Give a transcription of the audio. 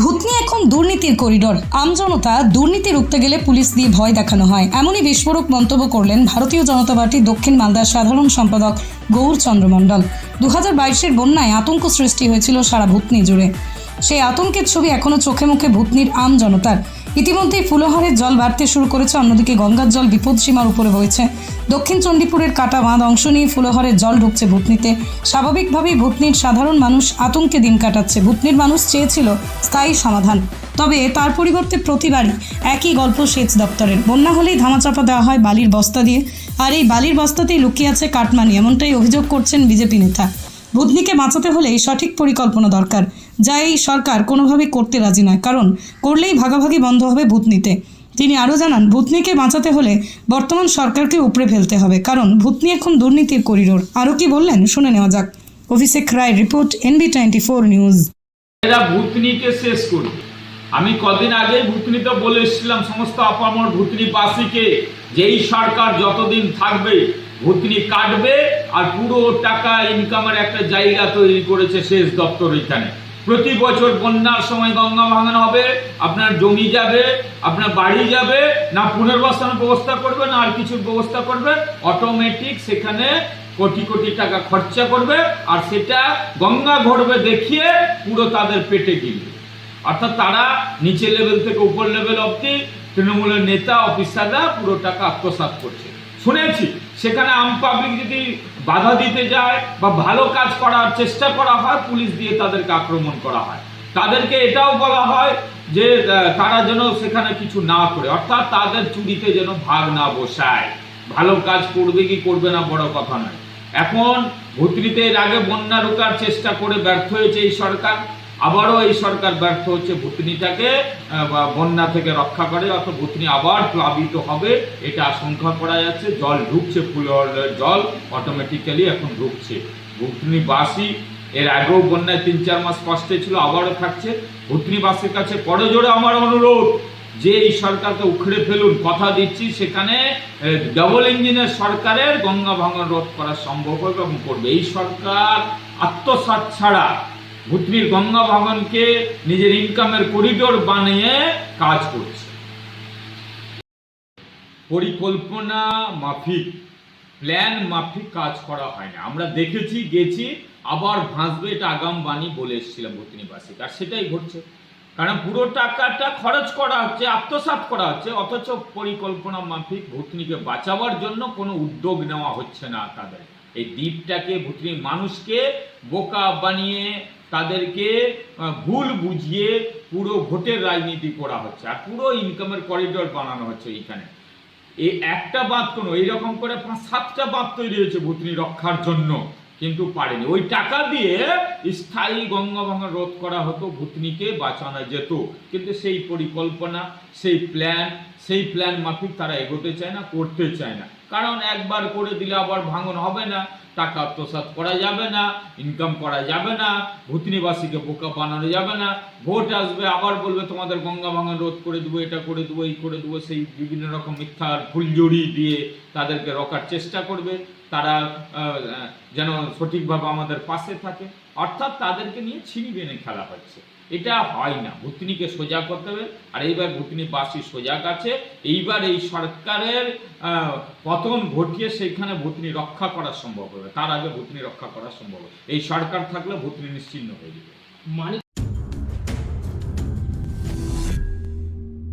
ভূতনি এখন দুর্নীতির করিডোর। আমজনতা দুর্নীতি রুখতে গেলে পুলিশ দিয়ে ভয় দেখানো হয়। এমনই বিস্ফোরক মন্তব্য করলেন ভারতীয় জনতা পার্টি দক্ষিণ মালদার সাধারণ সম্পাদক গৌরচন্দ্র মণ্ডল। দু হাজার বাইশের বন্যায় আতঙ্ক সৃষ্টি হয়েছিল সারা ভূতনি জুড়ে। সেই আতঙ্কের ছবি এখনও চোখে মুখে ভূতনির আম জনতার। ইতিমধ্যেই ফুলহারের জল বাড়তে শুরু করেছে, অন্যদিকে গঙ্গার জল বিপদসীমার উপরে বইছে। দক্ষিণ চণ্ডীপুরের কাটা বাঁধ অংশ নিয়ে ফুলহারের জল ঢুকছে ভূতনিতে। স্বাভাবিকভাবেই ভূতনির সাধারণ মানুষ আতঙ্কে দিন কাটাচ্ছে। ভূতনির মানুষ চেয়েছিল স্থায়ী সমাধান। তবে তার পরিবর্তে প্রতিবারই একই গল্প সেচ দপ্তরের। বন্যা হলেই ধামাচাপা দেওয়া হয় বালির বস্তা দিয়ে। আর এই বালির বস্তাতেই লুকিয়ে আছে কাটমানি, এমনটাই অভিযোগ করছেন বিজেপি নেতা। ভূতনিকে বাঁচাতে হলে সঠিক পরিকল্পনা দরকার। যা এই সরকার কোনোভাবেই করতে রাজি নয়। কারণ করলেই ভাগাভাগি বন্ধ হবে ভূতনিতে। তিনি আরও জানান, ভূতনিকে বাঁচাতে হলে বর্তমান সরকারকে উপড়ে ফেলতে হবে। কারণ ভূতনি এখন দুর্নীতির করিডোর। আরও কি বললেন? শুনে নেওয়া যাক। Abhishek Roy report, NB twenty four news. এরা ভূতনিকে শেষ করবে। আমি কদিন আগে ভূতনি তো বলে এসেছিলাম, সমস্ত আপামর ভূতনিবাসীকে যে এই সরকার যতদিন থাকবে, ভূতনি কাটবে আর পুরো টাকা ইনকামের একটা জায়গা তৈরি করেছে শেষ দপ্তর এখানে। প্রতি বছর বন্যার সময় গঙ্গা ভাঙানো হবে, আপনার জমি যাবে, আপনার বাড়ি যাবে, না পুনর্বাসনের ব্যবস্থা করবে না আর কিছুর ব্যবস্থা করবে অটোমেটিক সেখানে কোটি কোটি টাকা খরচা করবে, আর সেটা গঙ্গা ঘটবে দেখিয়ে পুরো তাদের পেটে গিলবে অর্থাৎ তারা নিচে লেভেল থেকে উপর লেভেল অবধি তৃণমূলের নেতা অফিসাররা পুরো টাকা আত্মসাৎ করছে। শুনেছি, সেখানে আম পাবলিক যদি বাধা দিতে যায় বা ভালো কাজ করার চেষ্টা করা হয়, পুলিশ দিয়ে তাদেরকে আক্রমণ করা হয়। তাদেরকে এটাও বলা হয় যে তারা যেন সেখানে কিছু না করে, অর্থাৎ তাদের চুরিতে যেন ভাগ না বসায়। ভালো কাজ করবে কি করবে না, বড় কথা নয়। এখন ভূতনিতে এর আগে বন্যা রোকার চেষ্টা করে ব্যর্থ হয়েছে এই সরকার। আবারও এই সরকার ব্যর্থ হচ্ছে ভূতনিটাকে বন্যা থেকে রক্ষা করে, অর্থাৎ ভূতনি আবার প্লাবিত হবে, এটা আশঙ্কা করা যাচ্ছে। জল ঢুকছে, ফুলের জল অটোমেটিক্যালি এখন ঢুকছে। ভূতনিবাসী, এর আগেও বন্যায় তিন চার মাস কষ্টে ছিল, আবারও থাকছে। ভূতনিবাসীর কাছে পরে জোরে আমার অনুরোধ, যে এই সরকারকে উখড়ে ফেলুন, কথা দিচ্ছি, সেখানে ডবল ইঞ্জিনের সরকারের গঙ্গা ভাঙন রোধ করা সম্ভব হবে এবং করবে। এই সরকার আত্মসাৎ ছাড়া ভূতনির গঙ্গা ভাঙনকে নিজের ইনকামের করিডোর বানিয়ে কাজ করছে। পরিকল্পনা মাফিক প্ল্যান মাফিক কাজ করা হয় না। আমরা দেখেছি, গেছি, আবার ভাসবে এটা আগাম বাণী বলে এসেছিলাম ভূতনিবাসীকে আর সেটাই ঘটছে। কারণ পুরো টাকাটা খরচ করা হচ্ছে, আত্মসাৎ করা হচ্ছে, অথচ পরিকল্পনা মাফিক ভূতনিকে বাঁচাবার জন্য কোনো উদ্যোগ নেওয়া হচ্ছে না তাদের। এই দ্বীপটাকে ভূতনির মানুষকে বোকা বানিয়ে তাদেরকে ভুল বুঝিয়ে পুরো ভোটের রাজনীতি করা হচ্ছে আর পুরো ইনকামের করিডোর বানানো হচ্ছে এইখানে। এই একটা বাঁধ কোনো, এইরকম করে পাঁচ, সাতটা বাঁধ তৈরি হয়েছে ভূতনি রক্ষার জন্য, কিন্তু পারেনি। ওই টাকা দিয়ে স্থায়ী গঙ্গা ভাঙা রোধ করা হতো, ভূতনিকে বাঁচানো যেত। কিন্তু সেই পরিকল্পনা, সেই প্ল্যান সেই প্ল্যান মাফিক তারা এগোতে চায় না, করতে চায় না। কারণ একবার করে দিলে আবার ভাঙন হবে না, টাকা আত্মসাৎ করা যাবে না ইনকাম করা যাবে না, ভূতনিবাসীকে বোকা বানানো যাবে না। ভোট আসবে, আবার বলবে তোমাদের গঙ্গা ভাঙন রোধ করে দেবো, এটা করে দেবো, এই করে দেবো, সেই বিভিন্ন রকম মিথ্যার ফুলজড়ি দিয়ে তাদেরকে রকার চেষ্টা করবে। তারা যেন সঠিকভাবে আমাদের পাশে থাকে। অর্থাৎ তাদেরকে নিয়ে ছিনি বেনে খেলা হচ্ছে। এটা হয় না। ভূতনিকে সোজা করতে হবে। আর এইবার ভূতনিবাসী সোজা কাছে এইবার এই সরকারের পতন ঘটিয়ে সেইখানে ভূতনি রক্ষা করা সম্ভব হবে। তার আগে ভূতনি রক্ষা করা সম্ভব এই সরকার থাকলে ভূতনি নিশ্চিন্ন হয়ে যাবে। মানে